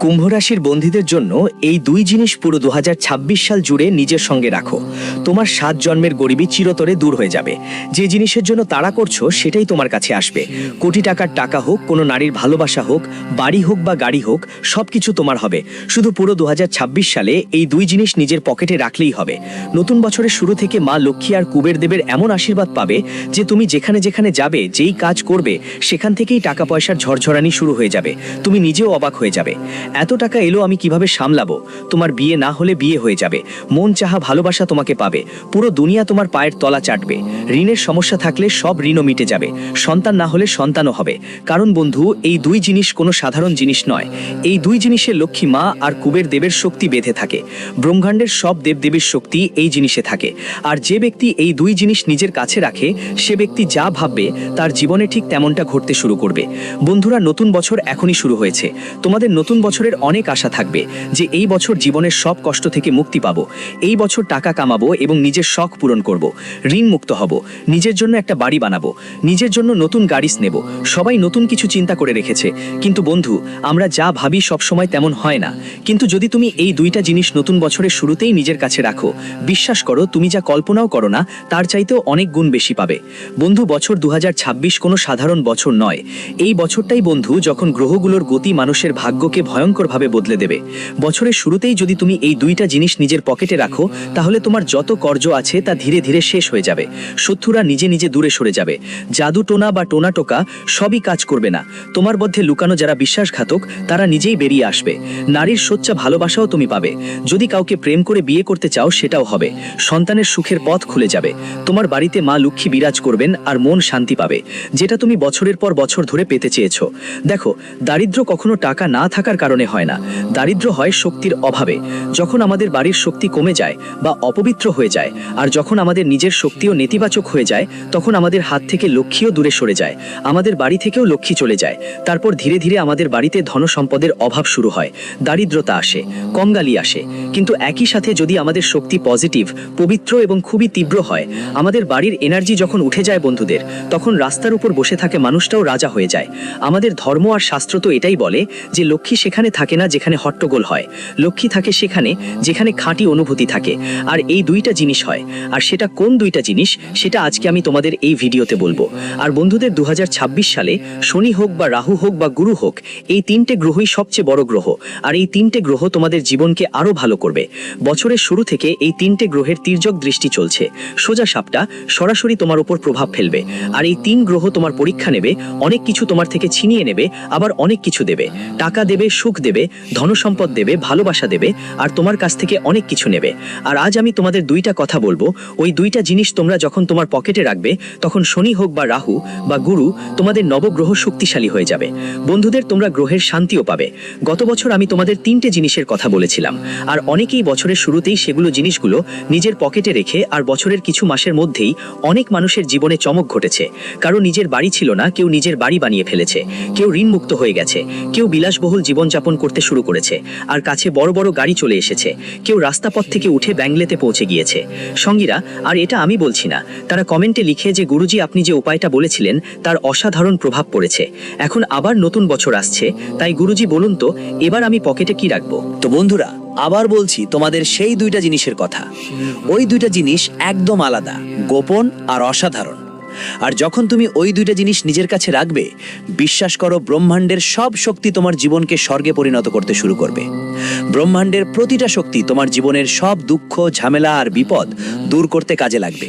কুম্ভ রাশির বন্ধীদের জন্য এই দুই জিনিস পুরো দু হাজার ছাব্বিশ সাল জুড়ে নিজের সঙ্গে রাখো। তোমার সাত জন্মের গরিবী চিরতরে দূর হয়ে যাবে। যে জিনিসের জন্য তাড়া করছ, সেটাই তোমার কাছে আসবে। কোটি টাকার টাকা হোক, কোনো নারীর ভালোবাসা হোক, বাড়ি হোক বা গাড়ি হোক, সবকিছু তোমার হবে। শুধু পুরো দু সালে এই দুই জিনিস নিজের পকেটে রাখলেই হবে। নতুন বছরের শুরু থেকে মা লক্ষ্মী আর কুবের দেবের এমন আশীর্বাদ পাবে যে তুমি যেখানে যেখানে যাবে, যেই কাজ করবে, সেখান থেকেই টাকা পয়সার ঝরঝরানি শুরু হয়ে যাবে। তুমি নিজেও অবাক হয়ে যাবে। এত টাকা এলো আমি কীভাবে সামলাবো? তোমার বিয়ে না হলে বিয়ে হয়ে যাবে। মন চাহা ভালোবাসা তোমাকে পাবে। পুরো দুনিয়া তোমার পায়ের তলা চাটবে। ঋণের সমস্যা থাকলে সব ঋণও মিটে যাবে। সন্তান না হলে সন্তানও হবে। কারণ বন্ধু, এই দুই জিনিস কোনো সাধারণ জিনিস নয়। এই দুই জিনিসে লক্ষ্মী মা আর কুবের দেবের শক্তি বেঁধে থাকে। ব্রহ্মাণ্ডের সব দেবদেবীর শক্তি এই জিনিসে থাকে। আর যে ব্যক্তি এই দুই জিনিস নিজের কাছে রাখে, সে ব্যক্তি যা ভাববে, তার জীবনে ঠিক তেমনটা ঘটতে শুরু করবে। বন্ধুরা, নতুন বছর এখনই শুরু হয়েছে। তোমাদের নতুন বছরের অনেক আশা থাকবে যে এই বছর জীবনের সব কষ্ট থেকে মুক্তি পাবো। এই বছর টাকা কামাবো এবং নিজের শখ পূরণ করব। ঋণ মুক্ত হব। নিজের জন্য একটা বাড়ি বানাবো। নিজের জন্য নতুন গাড়ি নেব। সবাই নতুন কিছু চিন্তা করে রেখেছে। কিন্তু বন্ধু, আমরা যা ভাবি সব সময় তেমন হয় না। কিন্তু যদি তুমি এই দুইটা জিনিস নতুন বছরের শুরুতেই নিজের কাছে রাখো, বিশ্বাস করো তুমি যা কল্পনাও করো না, তার চাইতেও অনেক গুণ বেশি পাবে। বন্ধু, বছর দুহাজার ছাব্বিশ কোনো সাধারণ বছর নয়। এই বছরটাই বন্ধু, যখন গ্রহগুলোর গতি মানুষের ভাগ্যকে ভয়ঙ্করভাবে বদলে দেবে। বছরের শুরুতেই যদি তুমি এই দুইটা জিনিস নিজের পকেটে রাখো, তাহলে তোমার যত কর্জ আছে তা ধীরে ধীরে শেষ হয়ে যাবে। শত্রুরা নিজে নিজে দূরে সরে যাবে। জাদু টোনা বা টোনা টোকা সবই কাজ করবে না। তোমার মধ্যে লুকানো যারা বিশ্বাসঘাতক, তারা নিজেই বেরিয়ে আসবে। নারীর সোচ্চা ভালোবাসাও তুমি পাবে। যদি কাউকে প্রেম করে বিয়ে করতে চাও, সেটাও হবে। সন্তানের সুখের পথ খুলে যাবে। তোমার বাড়িতে মা লক্ষ্মী বিরাজ করবেন আর মন শান্তি পাবে। যেটা তুমি বছরের পর বছর ধরে পেতে চেয়েছো। দেখো দারিদ্র কখনো টাকা না থাকার কারণে হয় না। দারিদ্র হয় শক্তির অভাবে। যখন আমাদের বাড়ির শক্তি কমে যায় বা অপবিত্র হয়ে যায়, আর যখন আমাদের নিজের শক্তিও নেতিবাচক হয়ে যায়, তখন আমাদের হাত থেকে লক্ষ্মীও দূরে সরে যায়। আমাদের বাড়ি থেকেও লক্ষ্মী চলে যায়। তারপর ধীরে ধীরে আমাদের বাড়িতে ধনসম্পদের অভাব শুরু হয়। দারিদ্রতা আসে কঙ্গালি আসে। কিন্তু একই সাথে যদি আমাদের শক্তি পজিটিভ, পবিত্র এবং খুবই তীব্র হয়, আমাদের বাড়ির এনার্জি যখন উঠে যায় বন্ধুদের, তখন রাস্তার উপর বসে থাকে মানুষটাও রাজা হয়ে যায়। আমাদের ধর্ম আর শাস্ত্র তো এটাই বলে যে লক্ষ্মী সেখানে থাকে না যেখানে হট্টগোল হয়। লক্ষ্মী থাকে সেখানে যেখানে খাঁটি অনুভূতি থাকে। আর এই দুইটা জিনিস হয়। আর সেটা কোন দুইটা জিনিস, সেটা আজকে আমি তোমাদের এই ভিডিওতে বলব। আর বন্ধুদের দু সালে শনি হোক বা রাহু হোক বা গুরু হোক, এই তিনটে গ্রহই সবচেয়ে বড় গ্রহ। আর এই তিনটে গ্রহ তোমাদের জীবনকে আরও ভালো করবে। বছরের শুরু থেকে এই তিনটে গ্রহের তির্যক দৃষ্টি চলছে। সোজা সাপটা সরাসরি তোমার উপর প্রভাব ফেলবে। আর এই তিন গ্রহ তোমার পরীক্ষা নেবে, অনেক কিছু তোমার থেকে ছিনিয়ে নেবে, আবার অনেক কিছু দেবে। টাকা দেবে, সুখ দেবে, ধনসম্পদ দেবে, ভালোবাসা দেবে, আর তোমার কাছ থেকে অনেক কিছু নেবে। আর আজ আমি তোমাদের দুইটা কথা বলব। ওই দুইটা জিনিস তোমরা যখন তোমার পকেটে রাখবে, তখন শনি হোক বা রাহু বা গুরু তোমাদের নবগ্রহ শক্তিশালী হয়ে যাবে। বন্ধুদের তোমরা গ্রহের শান্তিও পাবে। গত বছর আমি তোমাদের তিনটে জিনিসের কথা বলেছিলাম। আর অনেকেই বছরের শুরুতেই সেগুলো জিনিসগুলো নিজের পকেটে রেখে আর বছরের কিছু মাসের মধ্যেই অনেক মানুষের জীবনে চমক ঘটেছে। কারও নিজের বাড়ি ছিল না, কেউ নিজের বাড়ি বানিয়ে ফেলেছে, কেউ ঋণমুক্ত হয়ে গেছে, কেউ বিলাসবহুল জীবনযাপন করতে শুরু করেছে। আর কাছে বড় বড় গাড়ি চলে এসেছে। কেউ রাস্তাপথ থেকে উঠে ব্যাংলেতে পৌঁছে গিয়েছে। সঙ্গীরা, আর এটা আমি বলছি না, তারা কমেন্টে লিখে যে গুরুজি আপনি যে উপায়টা বলেছিলেন, তার অসাধারণ প্রভাব পড়েছে। এখন আবার নতুন বছর আসছে, তাই গুরুজি বলুন তো, এবার আমি পকেটে কি রাখব? তো বন্ধুরা, আবার বলছি তোমাদের সেই দুইটা জিনিসের কথা। ওই দুইটা জিনিস একদম আলাদা, গোপন আর অসাধারণ। আর যখন তুমি ওই দুইটা জিনিস নিজের কাছে রাখবে, বিশ্বাস করো ব্রহ্মাণ্ডের সব শক্তি তোমার জীবনকে স্বর্গে পরিণত করতে শুরু করবে। ব্রহ্মাণ্ডের প্রতিটা শক্তি তোমার জীবনের সব দুঃখ, ঝামেলা আর বিপদ দূর করতে কাজে লাগবে।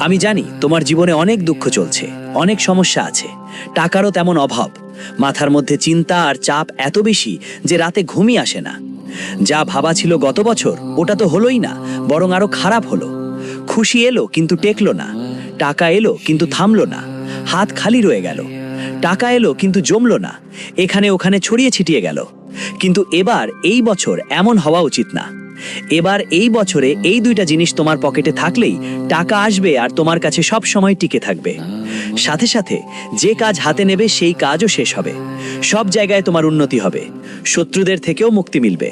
আমি জানি তোমার জীবনে অনেক দুঃখ চলছে, অনেক সমস্যা আছে, টাকারও তেমন অভাব, মাথার মধ্যে চিন্তা আর চাপ এত বেশি যে রাতে ঘুমই আসে না। যা ভাবা ছিল গত বছর, ওটা তো হলোই না, বরং আরও খারাপ হলো। খুশি এলো, কিন্তু টেকলো না। টাকা এলো, কিন্তু থামলো না। হাত খালি রয়ে গেল। টাকা এলো, কিন্তু জমলো না। এখানে ওখানে ছড়িয়ে ছিটিয়ে গেল। কিন্তু এবার এই বছর এমন হওয়া উচিত না। এবার এই বছরে এই দুইটা জিনিস তোমার পকেটে থাকলেই টাকা আসবে আর তোমার কাছে সব সময় টিকে থাকবে। সাথে সাথে যে কাজ হাতে নেবে সেই কাজও শেষ হবে। সব জায়গায় তোমার উন্নতি হবে। শত্রুদের থেকেও মুক্তি মিলবে।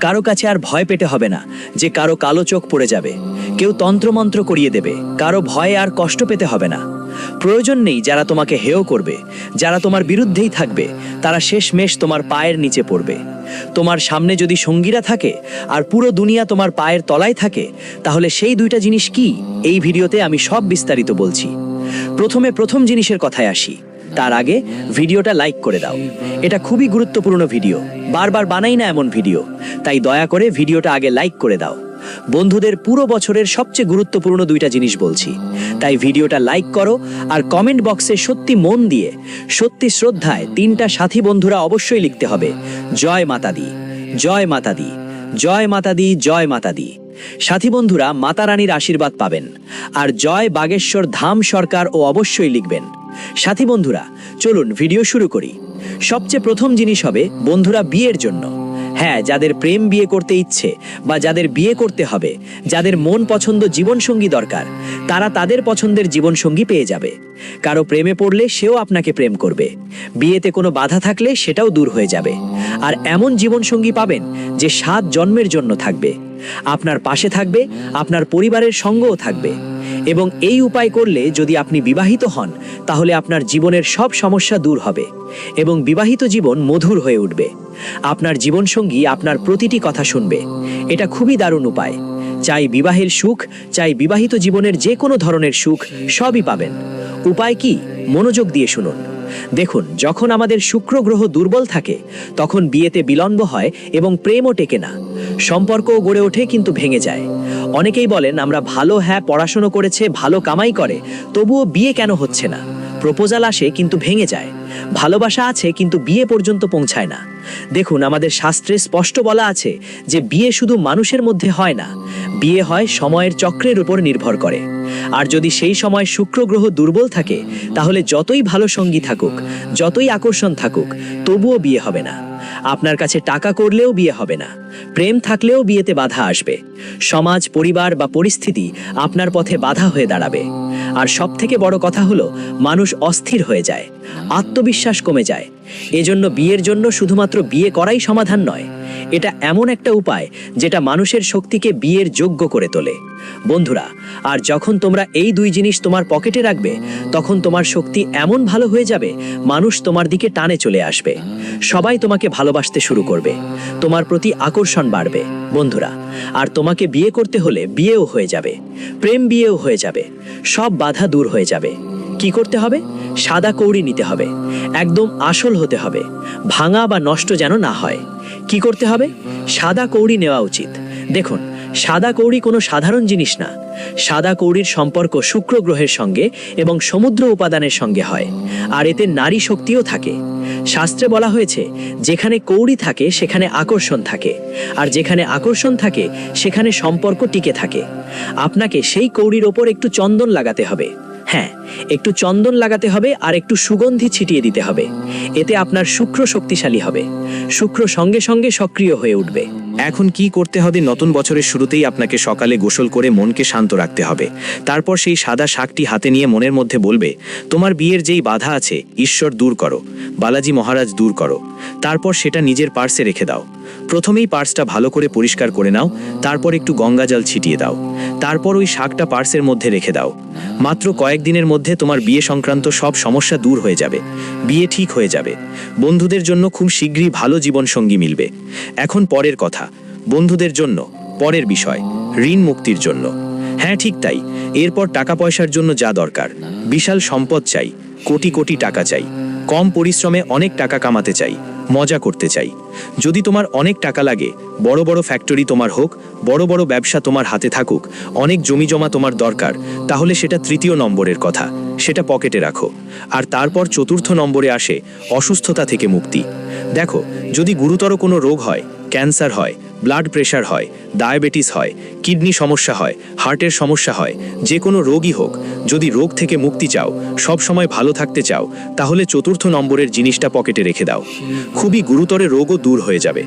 কারও কাছে আর ভয় পেতে হবে না যে কারও কালো চোখ পড়ে যাবে। কেউ তন্ত্রমন্ত্র করিয়ে দেবে। কারও ভয়ে আর কষ্ট পেতে হবে না। প্রয়োজন নেই যারা তোমাকে হেয় করবে। যারা তোমার বিরুদ্ধেই থাকবে, তারা শেষমেশ তোমার পায়ের নিচে পড়বে। তোমার সামনে যদি সঙ্গীরা থাকে আর পুরো দুনিয়া তোমার পায়ের তলায় থাকে, তাহলে সেই দুইটা জিনিস কি? এই ভিডিওতে আমি সব বিস্তারিত বলছি। প্রথমে প্রথম জিনিসের কথায় আসি। তার আগে ভিডিওটা লাইক করে দাও। এটা খুবই গুরুত্বপূর্ণ ভিডিও। বারবার বানাই না এমন ভিডিও। তাই দয়া করে ভিডিওটা আগে লাইক করে দাও। বন্ধুদের পুরো বছরের সবচেয়ে গুরুত্বপূর্ণ দুইটা জিনিস বলছি। তাই ভিডিওটা লাইক করো আর কমেন্ট বক্সে সত্যি মন দিয়ে, সত্যি শ্রদ্ধায় তিনটা সাথী বন্ধুরা অবশ্যই লিখতে হবে, জয় মাতা দি জয় মাতা দি জয় মাতা দি জয় মাতা দি সাথী বন্ধুরা মাতা রানীর আশীর্বাদ পাবেন আর জয় বাগেশ্বর ধাম সরকার ও অবশ্যই লিখবেন। সাথী বন্ধুরা, চলুন ভিডিও শুরু করি। সবচেয়ে প্রথম জিনিস হবে বন্ধুরা বিয়ের জন্য। হ্যাঁ যাদের প্রেম বিয়ে করতে ইচ্ছে বা যাদের বিয়ে করতে হবে, যাদের মন পছন্দ জীবনসঙ্গী দরকার, তারা তাদের পছন্দের জীবনসঙ্গী পেয়ে যাবে। কারও প্রেমে পড়লে সেও আপনাকে প্রেম করবে। বিয়েতে কোনো বাধা থাকলে সেটাও দূর হয়ে যাবে। আর এমন জীবনসঙ্গী পাবেন যে সাত জন্মের জন্য থাকবে। আপনার পাশে থাকবে, আপনার পরিবারের সঙ্গও থাকবে। এবং এই উপায় করলে যদি আপনি বিবাহিত হন, তাহলে আপনার জীবনের সব সমস্যা দূর হবে এবং বিবাহিত জীবন মধুর হয়ে উঠবে। আপনার জীবনসঙ্গী আপনার প্রতিটি কথা শুনবে। এটা খুবই দারুণ উপায়। চাই বিবাহের সুখ, চাই বিবাহিত জীবনের যে কোনো ধরনের সুখ, সবই পাবেন। উপায় কি? মনোযোগ দিয়ে শুনুন। দেখুন, যখন আমাদের শুক্র গ্রহ দুর্বল থাকে, তখন বিয়েতে বিলম্ব হয় এবং প্রেমও টেকে না। সম্পর্কও গড়ে ওঠে কিন্তু ভেঙে যায়। অনেকেই বলেন, আমরা ভালো হ্যাঁ পড়াশুনো করেছে, ভালো কামাই করে, তবুও বিয়ে কেন হচ্ছে না? প্রপোজাল আসে কিন্তু ভেঙে যায়। ভালোবাসা আছে, কিন্তু বিয়ে পর্যন্ত পৌঁছায় না। দেখুন, আমাদের শাস্ত্রে স্পষ্ট বলা আছে যে, বিয়ে শুধু মানুষের মধ্যে হয় না। বিয়ে হয় সময়ের চক্রের উপর নির্ভর করে। আর যদি সেই সময় শুক্র গ্রহ দুর্বল থাকে, তাহলে যতই ভালো সঙ্গী থাকুক, যতই আকর্ষণ থাকুক, তবুও বিয়ে হবে না। আপনার কাছে টাকা করলেও বিয়ে হবে না। প্রেম থাকলেও বিয়েতে বাধা আসবে। সমাজ, পরিবার বা পরিস্থিতি আপনার পথে বাধা হয়ে দাঁড়াবে। আর সব থেকে বড় কথা হলো, মানুষ অস্থির হয়ে যায়। আত্মবিশ্বাস কমে যায়। এজন্য বিয়ের জন্য শুধুমাত্র বিয়ে করাই সমাধান নয়, এটা এমন একটা উপায় যেটা মানুষের শক্তিকে বিয়ের যোগ্য করে তোলে। বন্ধুরা, আর যখন তোমরা এই দুই জিনিস তোমার পকেটে রাখবে, তখন তোমার শক্তি এমন ভালো হয়ে যাবে, মানুষ তোমার দিকে টানে চলে আসবে। সবাই তোমাকে ভালোবাসতে শুরু করবে। তোমার প্রতি আকর্ষণ বাড়বে। বন্ধুরা, আর তোমাকে বিয়ে করতে হলে বিয়েও হয়ে যাবে। প্রেম বিয়েও হয়ে যাবে। সব বাধা দূর হয়ে যাবে। কি করতে হবে? সাদা কৌড়ি নিতে হবে। একদম আসল হতে হবে। ভাঙা বা নষ্ট যেন না হয়। কি করতে হবে? সাদা কৌড়ি নেওয়া উচিত। দেখুন, সাদা কৌড়ি কোনো সাধারণ জিনিস না। সাদা কৌড়ির সম্পর্ক শুক্র গ্রহের সঙ্গে এবং সমুদ্র উপাদানের সঙ্গে হয়। আর এতে নারী শক্তিও থাকে। শাস্ত্রে বলা হয়েছে, যেখানে কৌড়ি থাকে, সেখানে আকর্ষণ থাকে। আর যেখানে আকর্ষণ থাকে, সেখানে সম্পর্ক টিকে থাকে। আপনাকে সেই কৌড়ির ওপর একটু চন্দন লাগাতে হবে। হ্যাঁ একটু চন্দন লাগাতে হবে আর একটু সুগন্ধি ছিটিয়ে দিতে হবে। এতে আপনার শুক্র শক্তিশালী হবে। শুক্র সঙ্গে সঙ্গে সক্রিয় হয়ে উঠবে। এখন কি করতে হবে নতুন বছরের শুরুতেই আপনাকে সকালে গোসল করে মনকে শান্ত রাখতে হবে। তারপর সেই সাদা শাকটি হাতে নিয়ে মনের মধ্যে বলবে, তোমার বিয়ের যেই বাধা আছে, ঈশ্বর দূর করো। বালাজি মহারাজ দূর করো। তারপর সেটা নিজের পার্সে রেখে দাও। প্রথমেই পার্সটা ভালো করে পরিষ্কার করে নাও, তারপর একটু গঙ্গা জল ছিটিয়ে দাও। তারপর ওই শাকটা পার্সের মধ্যে রেখে দাও। মাত্র কয়েকদিনের মধ্যে তোমার বিয়ে সংক্রান্ত সব সমস্যা দূর হয়ে যাবে। বিয়ে ঠিক হয়ে যাবে। বন্ধুদের জন্য খুব শীঘ্রই ভালো জীবনসঙ্গী মিলবে। এখন পরের কথা। বন্ধুদের জন্য, পরের বিষয়, ঋণ মুক্তির জন্য। হ্যাঁ ঠিক তাই। এরপর টাকা পয়সার জন্য যা দরকার। বিশাল সম্পদ চাই, কোটি কোটি টাকা চাই। কম পরিশ্রমে অনেক টাকা কামাতে চাই। মজা করতে চাই। যদি তোমার অনেক টাকা লাগে, বড় বড় ফ্যাক্টরি তোমার হোক, বড় বড় ব্যবসা তোমার হাতে থাকুক, অনেক জমি জমা তোমার দরকার, তাহলে সেটা তৃতীয় নম্বরের কথা, সেটা পকেটে রাখো। আর তারপর চতুর্থ নম্বরে আসে অসুস্থতা থেকে মুক্তি। দেখো, যদি গুরুতর কোনো রোগ হয়, ক্যান্সার হয় ব্লাড প্রেশার হয় ডায়াবেটিস হয় কিডনি সমস্যা হয় হার্টের সমস্যা হয়, যে কোনো রোগই হোক, যদি রোগ থেকে মুক্তি চাও, সব সময় ভালো থাকতে চাও, তাহলে চতুর্থ নম্বরের জিনিসটা পকেটে রেখে দাও। খুবই গুরুতরে রোগও দূর হয়ে যাবে।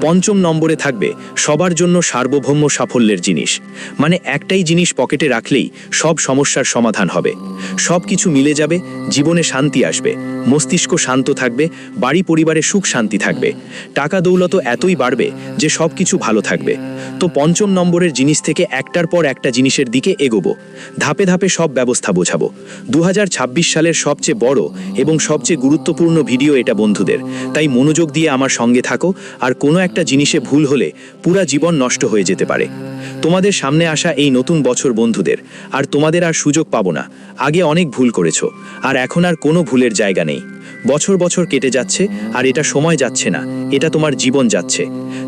পঞ্চম নম্বরে থাকবে সবার জন্য সার্বভৌম সাফল্যের জিনিস। মানে একটাই জিনিস পকেটে রাখলেই সব সমস্যার সমাধান হবে। সব কিছু মিলে যাবে, জীবনে শান্তি আসবে, মস্তিষ্ক শান্ত থাকবে, বাড়ি পরিবারে সুখ শান্তি থাকবে। টাকা দৌলত এতই বাড়বে যে সব কিছু ভালো থাকবে। তো পঞ্চম নম্বরের জিনিস থেকে একটার পর একটা জিনিসের দিকে এগোবো। ধাপে ধাপে সব ব্যবস্থা বোঝাবো। দু হাজার ছাব্বিশ সালের সবচেয়ে বড় এবং সবচেয়ে গুরুত্বপূর্ণ ভিডিও এটা বন্ধুদের। তাই মনোযোগ দিয়ে আমার সঙ্গে থাকো, আর কোনো একটা জিনিসে ভুল হলে পুরা জীবন নষ্ট হয়ে যেতে পারে। তোমাদের সামনে আসা এই নতুন বছর বন্ধুদের, আর তোমাদের আর সুযোগ পাবো না। আগে অনেক ভুল করেছ, আর এখন আর কোনো ভুলের জায়গা নেই। বছর বছর কেটে যাচ্ছে আর এটা সময় যাচ্ছে না, এটা তোমার জীবন যাচ্ছে।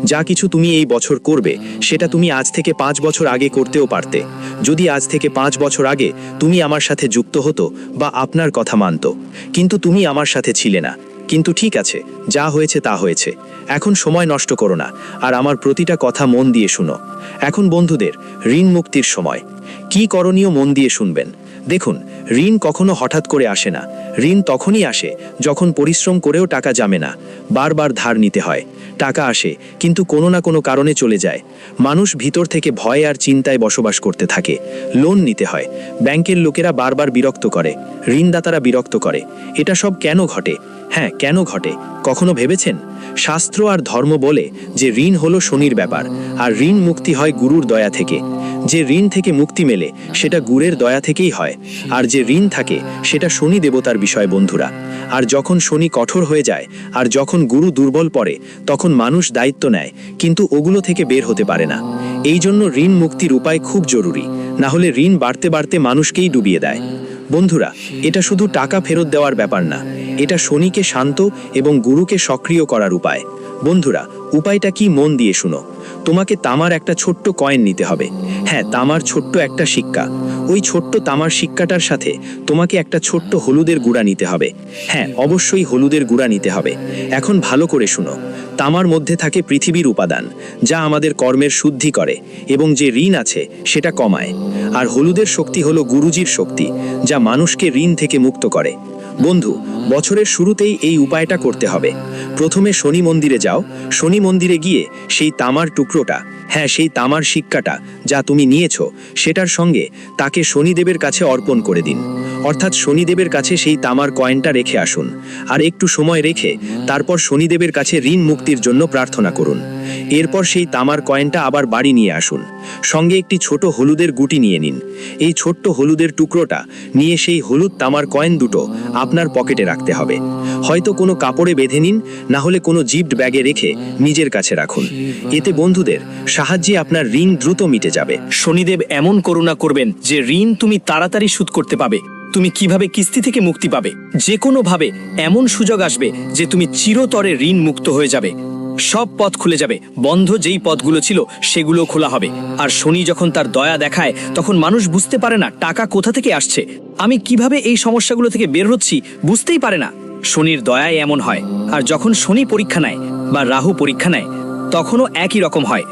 যা কিছু তুমি এই বছর করবে, সেটা তুমি আজ থেকে পাঁচ বছর আগে করতেও পারতে। যদি আজ থেকে পাঁচ বছর আগে তুমি আমার সাথে যুক্ত হতো বা আপনার কথা মানত, কিন্তু তুমি আমার সাথে ছিলে না। কিন্তু ঠিক আছে, যা হয়েছে তা হয়েছে। এখন সময় নষ্ট করো না, আর আমার প্রতিটা কথা মন দিয়ে শুনো। এখন বন্ধুদের, ঋণ মুক্তির সময়। কি করণীয় মন দিয়ে শুনবেন? দেখুন, ঋণ কখনো হঠাৎ করে আসে না। ঋণ তখনই আসে যখন পরিশ্রম করেও টাকা জমে না। বারবার ধার নিতে হয়। টাকা আসে, কিন্তু কোনো না কোনো কারণে চলে যায়। মানুষ ভিতর থেকে ভয় আর চিন্তায় বসবাস করতে থাকে। লোন নিতে হয়। ব্যাংকের লোকেরা বারবার বিরক্ত করে। ঋণদাতারা বিরক্ত করে। এটা সব কেন ঘটে? হ্যাঁ কেন ঘটে? কখনো ভেবেছেন? শাস্ত্র আর ধর্ম বলে যে ঋণ হলো শনির ব্যাপার, আর ঋণ মুক্তি হয় গুরুর দয়া থেকে। যে ঋণ থেকে মুক্তি মেলে, সেটা গুরের দয়া থেকেই হয়, আর যে ঋণ থাকে, সেটা শনি দেবতার বিষয় বন্ধুরা। আর যখন শনি কঠোর হয়ে যায়, আর যখন গুরু দুর্বল পড়ে, তখন মানুষ দায়িত্ব নেয়, কিন্তু ওগুলো থেকে বের হতে পারে না। এই জন্য ঋণ মুক্তির উপায় খুব জরুরি, না হলে ঋণ বাড়তে বাড়তে মানুষকেই ডুবিয়ে দেয়। বন্ধুরা, এটা শুধু টাকা ফেরত দেওয়ার ব্যাপার না, এটা শনিকে শান্ত এবং গুরুকে সক্রিয় করার উপায়। বন্ধুরা উপায়টা কি মন দিয়ে শুনো। তোমাকে তামার একটা ছোট্ট কয়েন নিতে হবে। হ্যাঁ তামার ছোট্ট একটা শিক্কা ওই ছোট্ট তামার শিক্কাটার সাথে তোমাকে একটা ছোট্ট হলুদের গুঁড়া নিতে হবে। হ্যাঁ অবশ্যই হলুদের গুঁড়া নিতে হবে। এখন ভালো করে শুনো। তামার মধ্যে থাকে পৃথিবীর উপাদান, যা আমাদের কর্মের শুদ্ধি করে এবং যে ঋণ আছে সেটা কমায়। আর হলুদের শক্তি হলো গুরুজির শক্তি, যা মানুষকে ঋণ থেকে মুক্ত করে। বন্ধু, বছরের শুরুতেই এই উপায়টা করতে হবে। প্রথমে শনি মন্দিরে যাও। শনি মন্দিরে গিয়ে সেই তামার টুকরোটা হ্যাঁ সেই তামার শিক্ষাটা যা তুমি নিয়েছ, সেটার সঙ্গে তাকে শনিদেবের কাছে অর্পণ করে দিন। অর্থাৎ শনিদেবের কাছে সেই তামার কয়েনটা রেখে আসুন। আর একটু সময় রেখে তারপর শনিদেবের কাছে ঋণ মুক্তির জন্য প্রার্থনা করুন। এরপর সেই তামার কয়েনটা আবার বাড়ি নিয়ে আসুন। সঙ্গে একটি ছোট হলুদের গুটি নিয়ে নিন। এই ছোট্ট হলুদের টুকরোটা নিয়ে সেই হলুদ তামার কয়েন দুটো আপনার পকেটে রাখতে হবে। হয়তো কোনো কাপড়ে বেঁধে নিন, না হলে কোনো জিপড ব্যাগে রেখে নিজের কাছে রাখুন। এতে বন্ধুদের সাহায্যে আপনার ঋণ দ্রুত মিটে যাবে। শনিদেব এমন করুণা করবেন যে ঋণ তুমি তাড়াতাড়ি শোধ করতে পাবে। তুমি কীভাবে কিস্তি থেকে মুক্তি পাবে? যে কোনো ভাবে এমন সুযোগ আসবে যে তুমি চিরতরে ঋণ মুক্ত হয়ে যাবে। সব পথ খুলে যাবে। বন্ধ যেই পথগুলো ছিল, সেগুলো খোলা হবে। আর শনি যখন তার দয়া দেখায়, তখন মানুষ বুঝতে পারে না, টাকা কোথা থেকে আসছে। আমি কীভাবে এই সমস্যাগুলো থেকে বের হচ্ছি, বুঝতেই পারে না। শনির দয়ায় এমন হয়। আর যখন শনি পরীক্ষা নেয়, বা রাহু পরীক্ষা নেয়, তখনও একই রকম হয়।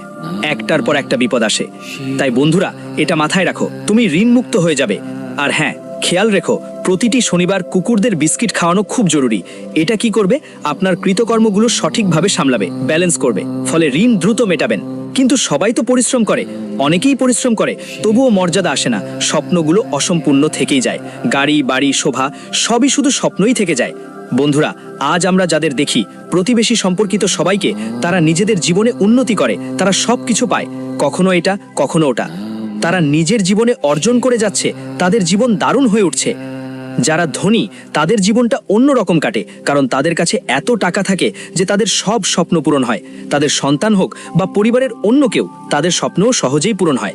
একটার পর একটা বিপদ আসে। তাই বন্ধুরা, এটা মাথায় রাখো, তুমি ঋণ মুক্ত হয়ে যাবে। আর হ্যাঁ খেয়াল রেখো, প্রতিটি শনিবার কুকুরদের বিস্কিট খাওয়ানো খুব জরুরি। এটা কি করবে? আপনার কৃতকর্মগুলো সঠিকভাবে সামলাবে, ব্যালেন্স করবে, ফলে ঋণ দ্রুত মেটাবেন। কিন্তু সবাই তো পরিশ্রম করে, অনেকেই পরিশ্রম করে, তবুও মর্যাদা আসে না, স্বপ্নগুলো অসম্পূর্ণ থেকেই যায়। গাড়ি, বাড়ি, শোভা, সবই শুধু স্বপ্নই থেকে যায়। বন্ধুরা, আজ আমরা যাদের দেখি, প্রতিবেশী সম্পর্কিত সবাইকে, তারা নিজেদের জীবনে উন্নতি করে, তারা সব কিছু পায়। কখনো এটা, কখনো ওটা। তারা নিজের জীবনে অর্জন করে যাচ্ছে, তাদের জীবন দারুণ হয়ে উঠছে। যারা ধনী, তাদের জীবনটা অন্য রকম কাটে, কারণ তাদের কাছে এত টাকা থাকে যে তাদের সব স্বপ্ন পূরণ হয়। তাদের সন্তান হোক বা পরিবারের অন্য কেউ, তাদের স্বপ্নও সহজেই পূরণ হয়।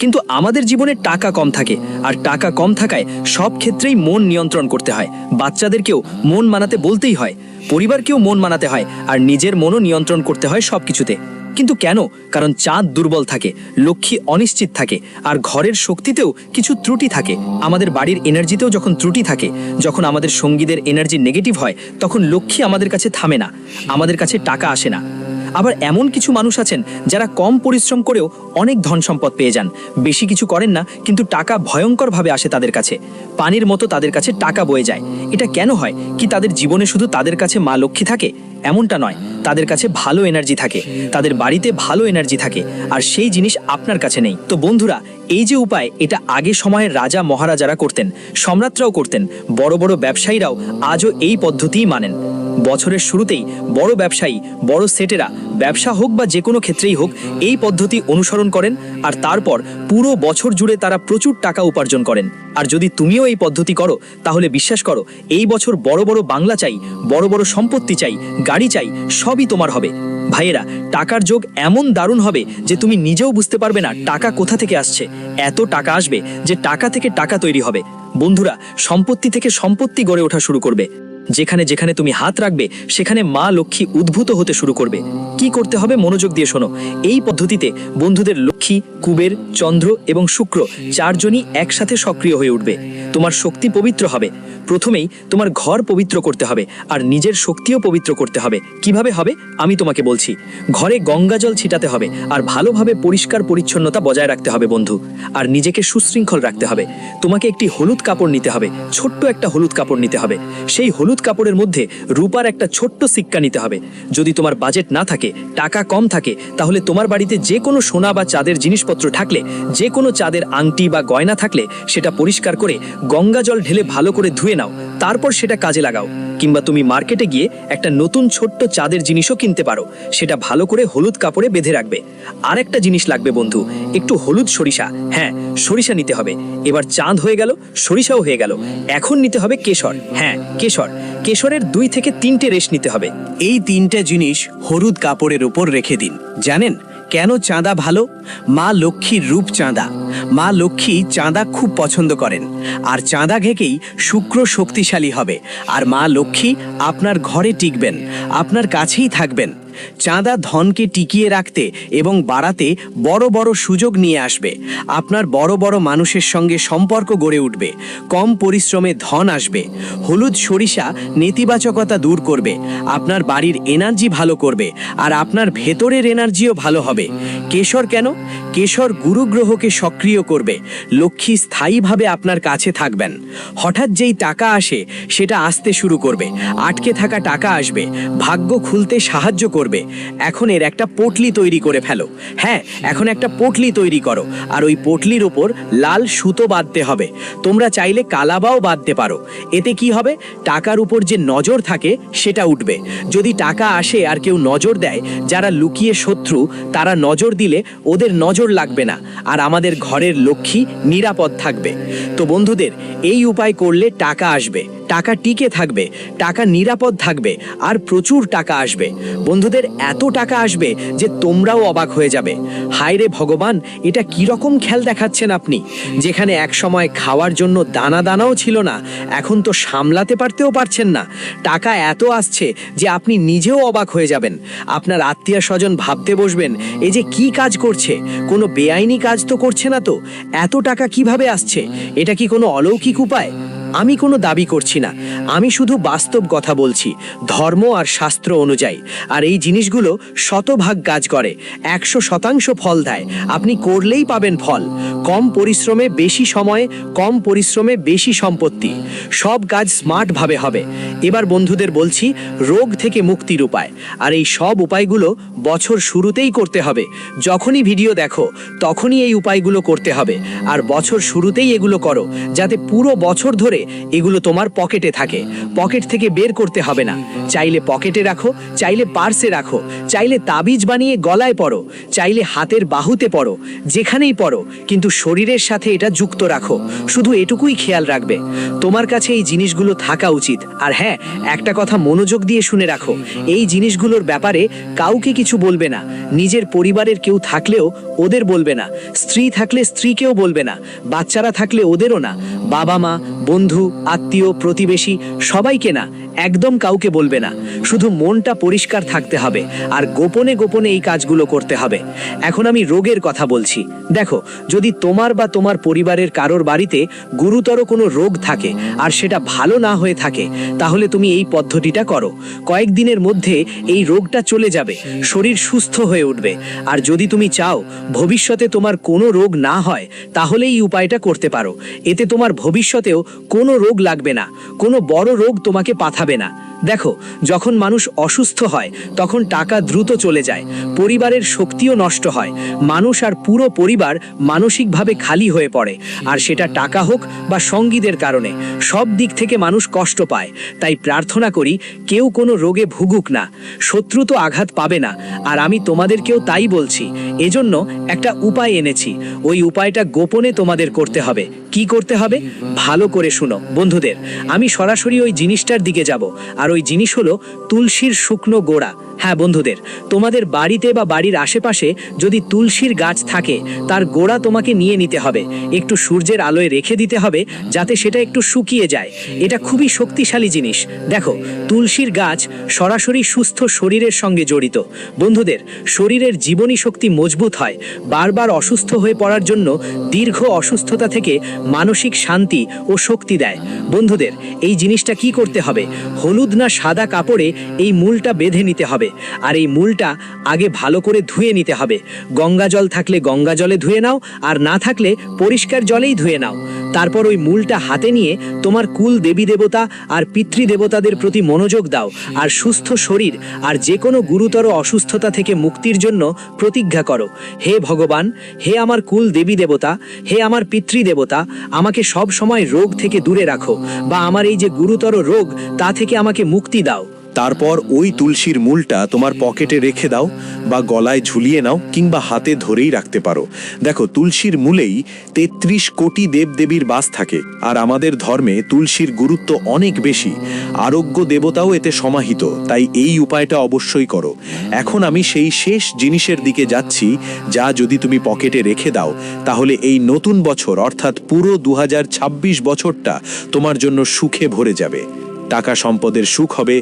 কিন্তু আমাদের জীবনে টাকা কম থাকে। আর টাকা কম থাকায় সব ক্ষেত্রেই মন নিয়ন্ত্রণ করতে হয়। বাচ্চাদেরকেও মন মানাতে বলতেই হয়। পরিবারকেও মন মানাতে হয়। আর নিজের মনও নিয়ন্ত্রণ করতে হয় সব কিছুতে কিন্তু কেন? কারণ চাঁদ দুর্বল থাকে, লক্ষ্মী অনিশ্চিত থাকে, আর ঘরের শক্তিতেও কিছু ত্রুটি থাকে। আমাদের বাড়ির এনার্জিতেও যখন ত্রুটি থাকে, যখন আমাদের সঙ্গীদের এনার্জি নেগেটিভ হয়, তখন লক্ষ্মী আমাদের কাছে থামে না। আমাদের কাছে টাকা আসে না। আবার এমন কিছু মানুষ আছেন যারা কম পরিশ্রম করেও অনেক ধন সম্পদ পেয়ে যান। বেশি কিছু করেন না, কিন্তু টাকা ভয়ঙ্করভাবে আসে তাদের কাছে। পানির মতো তাদের কাছে টাকা বয়ে যায়। এটা কেন হয়? কি তাদের জীবনে শুধু তাদের কাছে মা লক্ষ্মী থাকে? এমনটা নয়। তাদের কাছে ভালো এনার্জি থাকে। তাদের বাড়িতে ভালো এনার্জি থাকে। আর সেই জিনিস আপনার কাছে নেই। তো বন্ধুরা, এই যে উপায়, এটা আগে সময়ের রাজা মহারাজারা করতেন, সম্রাটরাও করতেন, বড় বড় ব্যবসায়ীরাও আজও এই পদ্ধতিই মানেন। বছরের শুরুতেই বড় ব্যবসায়ী, বড় সেটেরা, ব্যবসা হোক বা যে কোনো ক্ষেত্রেই হোক, এই পদ্ধতি অনুসরণ করেন আর তারপর পুরো বছর জুড়ে তারা প্রচুর টাকা উপার্জন করেন। আর যদি তুমিও এই পদ্ধতি করো, তাহলে বিশ্বাস করো, এই বছর বড় বড় বাংলা চাই, বড় বড় সম্পত্তি চাই, গাড়ি চাই, সবই তোমার হবে। ভাইয়েরা, টাকার যোগ এমন দারুণ হবে যে তুমি নিজেও বুঝতে পারবে না টাকা কোথা থেকে আসছে। এত টাকা আসবে যে টাকা থেকে টাকা তৈরি হবে। বন্ধুরা, সম্পত্তি থেকে সম্পত্তি গড়ে ওঠা শুরু করবে। যেখানে যেখানে তুমি হাত রাখবে, সেখানে মা লক্ষ্মী উদ্ভূত হতে শুরু করবে। কি করতে হবে মনোযোগ দিয়ে শোনো। এই পদ্ধতিতে বন্ধুদের লক্ষ্মী, কুবের, চন্দ্র এবং শুক্র চারজনই একসাথে সক্রিয় হয়ে উঠবে। তোমার শক্তি পবিত্র হবে। প্রথমেই তোমার ঘর পবিত্র করতে হবে আর নিজের শক্তিও পবিত্র করতে হবে। কীভাবে হবে? আমি তোমাকে বলছি। ঘরে গঙ্গা জল ছিটাতে হবে আর ভালোভাবে পরিষ্কার পরিচ্ছন্নতা বজায় রাখতে হবে বন্ধু। আর নিজেকে সুশৃঙ্খল রাখতে হবে। তোমাকে একটি হলুদ কাপড় নিতে হবে, ছোট্ট একটা হলুদ কাপড় নিতে হবে। সেই হলুদ কাপড়ের মধ্যে রূপার একটা ছোট্ট সিক্কা নিতে হবে। যদি তোমার বাজেট না থাকে, টাকা কম থাকে, তাহলে তোমার বাড়িতে যে কোনো সোনা বা চাঁদের জিনিসপত্র থাকলে যে কোনো চাঁদের আংটি বা গয়না থাকলে সেটা পরিষ্কার করে গঙ্গা জল ঢেলে ভালো করে ধুয়ে নাও, তারপর সেটা কাজে লাগাও। কিংবা তুমি মার্কেটে গিয়ে একটা নতুন ছোট্ট চাঁদের জিনিসও কিনতে পারো। সেটা ভালো করে হলুদ কাপড়ে বেঁধে রাখবে। আর একটা জিনিস লাগবে বন্ধু, একটু হলুদ সরিষা। হ্যাঁ সরিষা নিতে হবে। এবার চাঁদ হয়ে গেল, সরিষাও হয়ে গেল। এখন নিতে হবে কেশর। হ্যাঁ কেশর। কেশরের দুই থেকে তিনটে রেশ নিতে হবে। এই তিনটে জিনিস হলুদ কাপড়ের উপর রেখে দিন। জানেন কেন চাঁদা ভালো? মা লক্ষ্মীর রূপ চাঁদা। মা লক্ষ্মী চাঁদা খুব পছন্দ করেন। আর চাঁদা ঘেকেই শুক্র শক্তিশালী হবে। আর মা লক্ষ্মী আপনার ঘরে টিকবেন, আপনার কাছেই থাকবেন। চাঁদা ধনকে টিকিয়ে রাখতে এবং বাড়াতে বড় বড় সুযোগ নিয়ে আসবে। আপনার বড় বড় মানুষের সঙ্গে সম্পর্ক গড়ে উঠবে। কম পরিশ্রমে ধন আসবে। হলুদ সরিষা নেতিবাচকতা দূর করবে। আপনার বাড়ির এনার্জি ভালো করবে আর আপনার ভেতরের এনার্জিও ভালো হবে। কেশর কেন? কেশর গুরুগ্রহকে সক্রিয় করবে। লক্ষ্মী স্থায়ীভাবে আপনার কাছে থাকবেন। হঠাৎ যেই টাকা আসে, সেটা আসতে শুরু করবে। আটকে থাকা টাকা আসবে। ভাগ্য খুলতে সাহায্য করবে। এখন এর একটা পটলি তৈরি করে ফেলো। হ্যাঁ এখন একটা পটলি তৈরি করো। আর ওই পটলির ওপর লাল সুতো বাঁধতে হবে। তোমরা চাইলে কালাবাও বাঁধতে পারো। এতে কি হবে? টাকার উপর যে নজর থাকে, সেটা উঠবে। যদি টাকা আসে আর কেউ নজর দেয়, যারা লুকিয়ে শত্রু, তারা নজর দিলে ওদের নজর লাগবে না। আর আমাদের ঘরের লক্ষ্মী নিরাপদ থাকবে। তো বন্ধুদের, এই উপায় করলে টাকা আসবে। টাকা টিকে থাকবে। টাকা নিরাপদ থাকবে। আর প্রচুর টাকা আসবে। বন্ধুদের এত টাকা আসবে যে তোমরাও অবাক হয়ে যাবে। হায় রে ভগবান, এটা রকম খেয়াল দেখাচ্ছেন আপনি? যেখানে এক সময় খাওয়ার জন্য দানা দানাও ছিল না, এখন তো সামলাতে পারতেও পারছেন না। টাকা এত আসছে যে আপনি নিজেও অবাক হয়ে যাবেন। আপনার আত্মীয় স্বজন ভাবতে বসবেন এই যে কি কাজ করছে? কোনো বেআইনি কাজ তো করছে না তো? এত টাকা কীভাবে আসছে? এটা কি কোনো অলৌকিক উপায়? আমি কোনো দাবি করছি না। আমি শুধু বাস্তব কথা বলছি, ধর্ম আর শাস্ত্র অনুযায়ী। আর এই জিনিসগুলো শতভাগ কাজ করে, একশো শতাংশ ফল দেয়। আপনি করলেই পাবেন ফল। কম পরিশ্রমে বেশি সময়ে, কম পরিশ্রমে বেশি সম্পত্তি। সব কাজ স্মার্টভাবে হবে। এবার বন্ধুদের বলছি, রোগ থেকে মুক্তির উপায়। আর এই সব উপায়গুলো বছর শুরুতেই করতে হবে। যখনই ভিডিও দেখো, তখনই এই উপায়গুলো করতে হবে। আর বছর শুরুতেই এগুলো করো, যাতে পুরো বছর ধরে এগুলো তোমার পকেটে থাকে। পকেট থেকে বের করতে হবে না। চাইলে পকেটে রাখো, চাইলে পার্সে রাখো। চাইলে তাবিজ বানিয়ে গলায় পড়ো চাইলে হাতের বাহুতে পড়ো যেখানেই পড়ো কিন্তু শরীরের সাথে এটা যুক্ত রাখো। শুধু এটুকুই খেয়াল রাখবে। তোমার কাছে এই জিনিসগুলো থাকা উচিত। আর হ্যাঁ একটা কথা মনোযোগ দিয়ে শুনে রাখো। এই জিনিসগুলোর ব্যাপারে কাউকে কিছু বলবে না। নিজের পরিবারের কেউ থাকলেও ওদের বলবে না। স্ত্রী থাকলে স্ত্রীকেও বলবে না। বাচ্চারা থাকলে ওদেরও না। বাবা মা বন্ধু আত্মীয় প্রতিবেশী সবাইকে না একদম কাউকে বলবে না। শুধু মনটা পরিষ্কার থাকতে হবে আর গোপনে গোপনে এই কাজগুলো করতে হবে। এখন আমি রোগের কথা বলছি। দেখো, যদি তোমার বা তোমার পরিবারের কারোর বাড়িতে গুরুতর কোনো রোগ থাকে আর সেটা ভালো না হয়ে থাকে, তাহলে তুমি এই পদ্ধতিটা করো। কয়েকদিনের মধ্যে এই রোগটা চলে যাবে, শরীর সুস্থ হয়ে উঠবে। আর যদি তুমি চাও ভবিষ্যতে তোমার কোনো রোগ না হয়, তাহলে এই উপায়টা করতে পারো। এতে তোমার ভবিষ্যতেও কোনো রোগ লাগবে না। কোনো বড় রোগ তোমাকে পাঠাবে না। দেখো, যখন মানুষ অসুস্থ হয়, তখন টাকা দ্রুত চলে যায়, পরিবারের শক্তিও নষ্ট হয়, মানুষ আর পুরো পরিবার মানসিকভাবে খালি হয়ে পড়ে, আর সেটা টাকা হোক বা সঙ্গীদের কারণে, সব দিক থেকে মানুষ কষ্ট পায়, তাই প্রার্থনা করি, কেউ কোনো রোগে ভুগুক না, শত্রু তো আঘাত পাবে না, আর আমি তোমাদেরকেও তাই বলছি, এজন্য একটা উপায় এনেছি, ওই উপায়টা গোপনে তোমাদের করতে হবে, কি করতে হবে? ভালো করে শুনো, বন্ধুদের, আমি সরাসরি ওই জিনিসটার দিকে যাব। আর ওই জিনিস হলো তুলসীর শুকনো গোড়া। হ্যাঁ বন্ধুদের, তোমাদের বাড়িতে বা বাড়ির আশেপাশে যদি তুলসীর গাছ থাকে, তার গোড়া তোমাকে নিয়ে নিতে হবে। একটু সূর্যের আলোয় রেখে দিতে হবে যাতে সেটা একটু শুকিয়ে যায়। এটা খুবই শক্তিশালী জিনিস। দেখো, তুলসীর গাছ সরাসরি সুস্থ শরীরের সঙ্গে জড়িত। বন্ধুদের, শরীরের জীবনী শক্তি মজবুত হয়। বারবার অসুস্থ হয়ে পড়ার জন্য দীর্ঘ অসুস্থতা থেকে মানসিক শান্তি ও শক্তি দেয়। বন্ধুদের, এই জিনিসটা কি করতে হবে? হলুদ না সাদা কাপড়ে এই মূলটা বেঁধে নিতে হবে। আর এই মূলটা আগে ভালো করে ধুয়ে নিতে হবে। গঙ্গা জল থাকলে গঙ্গা জলে ধুয়ে নাও, আর না থাকলে পরিষ্কার জলেই ধুয়ে নাও। তারপর ওই মূলটা হাতে নিয়ে তোমার কুল দেবী দেবতা আর পিতৃদেবতাদের প্রতি মনোযোগ দাও, আর সুস্থ শরীর আর যে কোনো গুরুতর অসুস্থতা থেকে মুক্তির জন্য প্রতিজ্ঞা করো। হে ভগবান, হে আমার কুল দেবী দেবতা, হে আমার পিতৃদেবতা আমাকে সব সময় রোগ থেকে দূরে রাখো, বা আমার এই যে গুরুতর রোগ তা থেকে আমাকে মুক্তি দাও। তারপর ওই তুলসীর মূলটা তোমার পকেটে রেখে দাও বা গলায় ঝুলিয়ে নাও কিংবা হাতে ধরেই রাখতে পারো। দেখো, তুলসীর মূলেই তেত্রিশ কোটি দেবদেবীর বাস থাকে, আর আমাদের ধর্মে তুলসীর গুরুত্ব অনেক বেশি। আরোগ্য দেবতাও এতে সমাহিত, তাই এই উপায়টা অবশ্যই করো। এখন আমি সেই শেষ জিনিসের দিকে যাচ্ছি, যা যদি তুমি পকেটে রেখে দাও, তাহলে এই নতুন বছর, অর্থাৎ পুরো দু হাজার ছাব্বিশ বছরটা তোমার জন্য সুখে ভরে যাবে। টাকা সম্পদের সুখ হবে,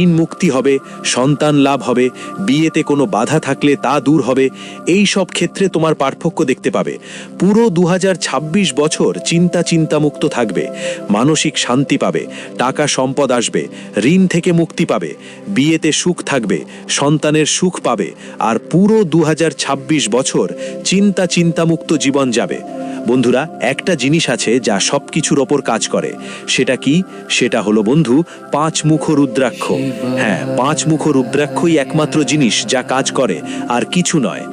ঋণ মুক্তি হবে, সন্তান লাভ হবে, বিয়েতে কোনো বাধা থাকলে তা দূর হবে, এই সব ক্ষেত্রে তোমার পার্থক্য দেখতে পাবে। পুরো দু বছর চিন্তা চিন্তামুক্ত থাকবে, মানসিক শান্তি পাবে, টাকা সম্পদ আসবে, ঋণ থেকে মুক্তি পাবে, বিয়েতে সুখ থাকবে, সন্তানের সুখ পাবে, আর পুরো দু হাজার ছাব্বিশ বছর চিন্তা চিন্তামুক্ত জীবন যাবে। বন্ধুরা, একটা জিনিস আছে যা সব কিছুর ওপর কাজ করে, সেটা কি? সেটা হলো বন্ধু পাঁচ মুখ রুদ্রাক্ষ হ্যাঁ পাঁচ মুখ রুদ্রাক্ষই একমাত্র জিনিস যা কাজ করে, আর কিছু নয়।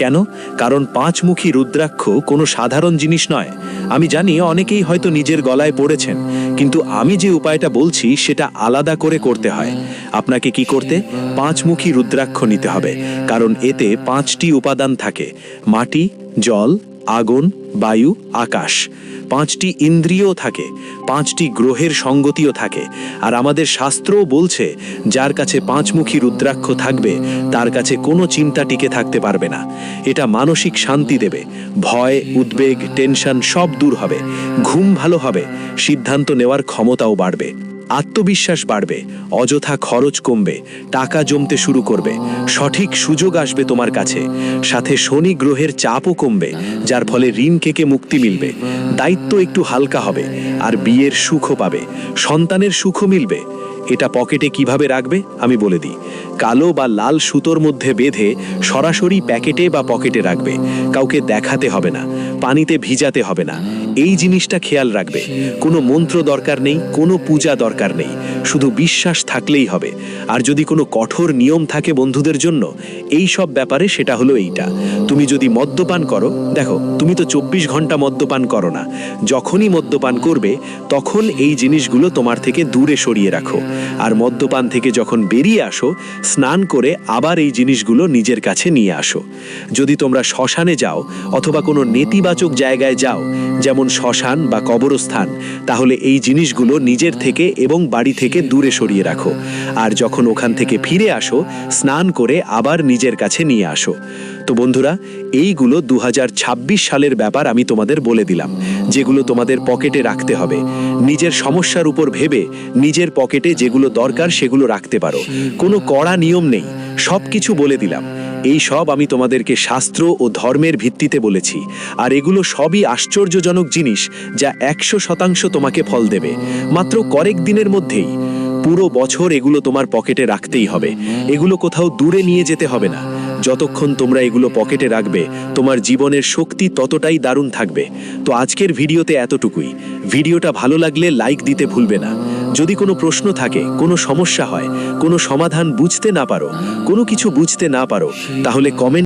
কেন? কারণ পাঁচমুখী রুদ্রাক্ষ কোনো সাধারণ জিনিস নয়। আমি জানি অনেকেই হয়তো নিজের গলায় পড়েছেন, কিন্তু আমি যে উপায়টা বলছি সেটা আলাদা করে করতে হয়। আপনাকে কি করতে? পাঁচমুখী রুদ্রাক্ষ নিতে হবে, কারণ এতে পাঁচটি উপাদান থাকে, মাটি, জল আগুন, বায়ু, আকাশ। পাঁচটি ইন্দ্রিয় থাকে, পাঁচটি গ্রহের সঙ্গতিও থাকে। আর আমাদের শাস্ত্রও বলছে, যার কাছে পাঁচমুখী রুদ্রাক্ষ থাকবে, তার কাছে কোনো চিন্তা টিকে থাকতে পারবে না। এটা মানসিক শান্তি দেবে। ভয়, উদ্বেগ, টেনশন সব দূর হবে। ঘুম ভালো হবে। সিদ্ধান্ত নেওয়ার ক্ষমতাও বাড়বে। আত্মবিশ্বাস বাড়বে, অযথা খরচ কমবে, টাকা জমতে শুরু করবে, সঠিক সুযোগ আসবে তোমার কাছে, সাথে শনি গ্রহের চাপও কমবে, যার ফলে ঋণ কেকে মুক্তি মিলবে, দায়িত্ব একটু হালকা হবে, আর বিয়ের সুখও পাবে, সন্তানের সুখও মিলবে, এটা পকেটে কীভাবে রাখবে আমি বলে দিই। কালো বা লাল সুতোর মধ্যে বেঁধে সরাসরি প্যাকেটে বা পকেটে রাখবে। কাউকে দেখাতে হবে না, পানিতে ভিজাতে হবে না। এই জিনিসটা খেয়াল রাখবে। কোনো মন্ত্র দরকার নেই, কোনো পূজা দরকার নেই। শুধু বিশ্বাস থাকলেই হবে। আর যদি কোনো কঠোর নিয়ম থাকে বন্ধুদের জন্য, এই সব ব্যাপারে সেটা হলো এইটা। তুমি যদি মদ্যপান করো, দেখো, তুমি তো চব্বিশ ঘণ্টা মদ্যপান করো না। যখনই মদ্যপান করবে, তখন এই জিনিসগুলো তোমার থেকে দূরে সরিয়ে রাখো। আর মদ্যপান থেকে যখন বেরিয়ে আসো স্নান করে আবার এই জিনিসগুলো নিজের কাছে নিয়ে আসো। যদি তোমরা শ্মশানে যাও অথবা কোনো নেতিবাচক জায়গায় যাও, যেমন শ্মশান বা কবরস্থান, তাহলে এই জিনিসগুলো নিজের থেকে এবং বাড়ি থেকে দূরে সরিয়ে রাখো। আর যখন ওখান থেকে ফিরে আসো, স্নান করে আবার নিজের কাছে নিয়ে আসো। তো বন্ধুরা, এইগুলো দু হাজার ছাব্বিশ সালের ব্যাপার আমি তোমাদের বলে দিলাম, যেগুলো তোমাদের পকেটে রাখতে হবে। নিজের সমস্যার উপর ভেবে নিজের পকেটে যেগুলো দরকার সেগুলো রাখতে পারো। কোনো কড়া নিয়ম নেই সব কিছু বলে দিলাম। এই সব আমি তোমাদেরকে শাস্ত্র ও ধর্মের ভিত্তিতে বলেছি, আর এগুলো সবই আশ্চর্যজনক জিনিস যা একশো শতাংশ তোমাকে ফল দেবে। মাত্র কয়েক দিনের মধ্যেই পুরো বছর এগুলো তোমার পকেটে রাখতেই হবে। এগুলো কোথাও দূরে নিয়ে যেতে হবে না। যতক্ষণ তোমরা এগুলো পকেটে রাখবে, তোমার জীবনের শক্তি ততটাই দারুণ থাকবে। তো আজকের ভিডিওতে এতটুকুই। ভিডিওটা ভালো লাগলে লাইক দিতে ভুলবে না। যদি কোনো প্রশ্ন থাকে, কোনো সমস্যা হয়, কোনো সমাধান বুঝতে না পারো, কোনো কিছু বুঝতে না পারো, তাহলে কমেন্ট